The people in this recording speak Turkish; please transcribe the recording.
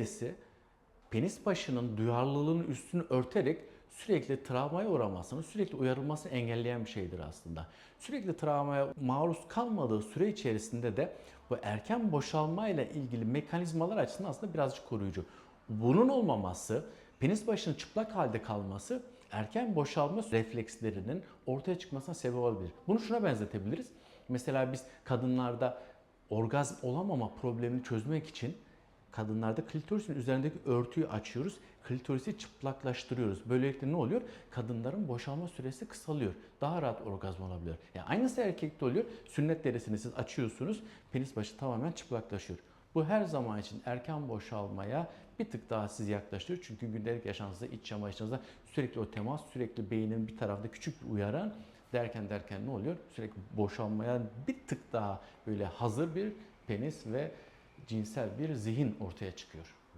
Birisi penis başının duyarlılığının üstünü örterek sürekli travmaya uğramasını, sürekli uyarılmasını engelleyen bir şeydir aslında. Sürekli travmaya maruz kalmadığı süre içerisinde de bu erken boşalma ile ilgili mekanizmalar açısından aslında birazcık koruyucu. Bunun olmaması, penis başının çıplak halde kalması erken boşalma reflekslerinin ortaya çıkmasına sebep olabilir. Bunu şuna benzetebiliriz. Mesela biz kadınlarda orgazm olamama problemini çözmek için kadınlarda klitorisin üzerindeki örtüyü açıyoruz. Klitorisi çıplaklaştırıyoruz. Böylelikle ne oluyor? Kadınların boşalma süresi kısalıyor. Daha rahat orgazm olabiliyor. Yani aynısı erkekte oluyor. Sünnet derisini siz açıyorsunuz. Penis başı tamamen çıplaklaşıyor. Bu her zaman için erken boşalmaya bir tık daha sizi yaklaştırıyor. Çünkü gündelik yaşantınızda, iç çamaşırınızda sürekli o temas, sürekli beynin bir tarafta küçük bir uyaran derken derken ne oluyor? Sürekli boşalmaya bir tık daha böyle hazır bir penis ve cinsel bir zihin ortaya çıkıyor.